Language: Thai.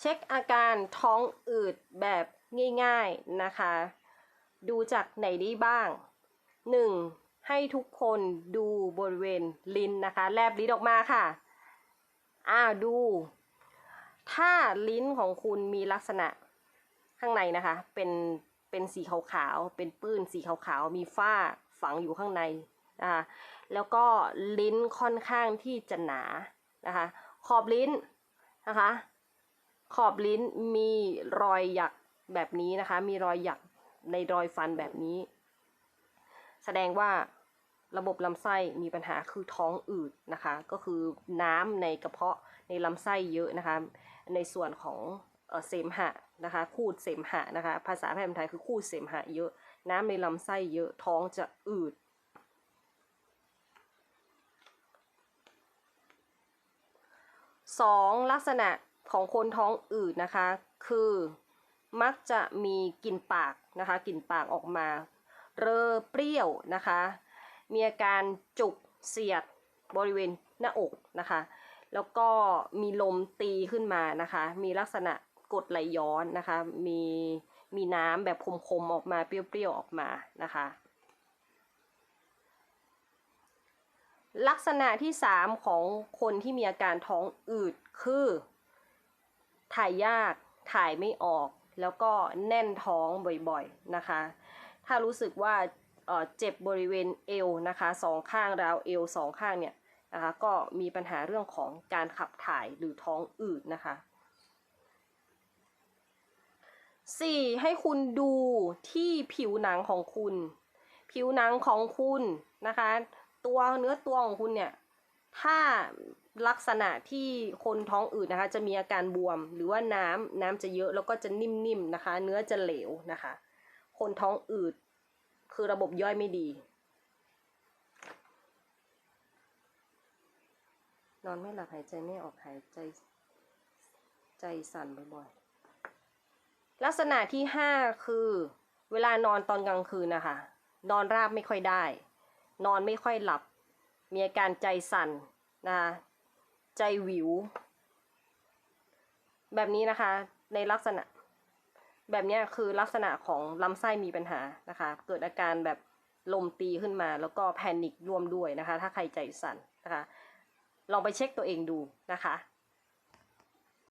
เช็คอาการท้องอืดแบบง่ายๆนะคะ ดูจากไหนได้บ้าง 1. ให้ทุกคนดูบริเวณลิ้นนะคะ แลบลิ้นออกมาค่ะอ้าดู ถ้าลิ้นของคุณมีลักษณะข้างในนะคะ เป็นเป็นสีขาวๆ เป็นปื้นสีขาวๆ มีฝ้าฝังอยู่ข้างในนะคะแล้วก็ลิ้นค่อนข้างที่จะหนานะคะ ขอบลิ้นนะคะ ขอบลิ้นมีรอยหยักแบบนี้นะคะ มีรอยหยักในรอยฟันแบบนี้ แสดงว่าระบบลำไส้มีปัญหาคือท้องอืดนะคะ ก็คือน้ำในกระเพาะในลำไส้เยอะนะคะ ในส่วนของเออเสมหะนะคะ คูดเสมหะนะคะ ภาษาแพทย์ไทยคือคูดเสมหะเยอะ น้ำในลำไส้เยอะท้องจะอืดสองลักษณะ ของคนท้องอืดนะคะ คือมักจะมีกลิ่นปากนะคะกลิ่นปากออกมา เรอเปรี้ยวนะคะ มีอาการจุกเสียดบริเวณหน้าอกนะคะ แล้วก็มีลมตีขึ้นมานะคะ มีลักษณะกดไหลย้อนนะคะ มีมีน้ำแบบคมๆออกมาเปรี้ยวๆออกมานะคะ ลักษณะที่ 3 ของคนที่มีอาการท้องอืดคือ ถ่ายยากถ่ายไม่ออก แล้วก็แน่นท้องบ่อยๆนะคะ ถ้ารู้สึกว่าเจ็บบริเวณเอวนะคะสองข้างราวเอวสองข้างเนี่ยนะคะก็มีปัญหาเรื่องของการขับถ่ายหรือท้องอืดนะคะ 4. ให้คุณดูที่ผิวหนังของคุณ ผิวหนังของคุณนะคะ ตัวเนื้อตัวของคุณเนี่ย ถ้าลักษณะที่คนท้องอืดนะคะ จะมีอาการบวมหรือว่าน้ำน้ำจะเยอะแล้วก็จะนิ่มๆนะคะ เนื้อจะเหลวนะคะ คนท้องอืดคือระบบย่อยไม่ดี นอนไม่หลับหายใจไม่ออกหายใจใจสั่นบ่อยๆลักษณะที่ห้าคือ เวลานอนตอนกลางคืนนะคะ นอนราบไม่ค่อยได้ นอนไม่ค่อยหลับ มีอาการใจสั่นนะคะใจหวิว แบบนี้นะคะในลักษณะแบบนี้คือลักษณะของลำไส้มีปัญหานะคะ เกิดอาการแบบลมตีขึ้นมาแล้วก็แพนิคร่วมด้วยนะคะ ถ้าใครใจสั่นนะคะ ลองไปเช็คตัวเองดูนะคะ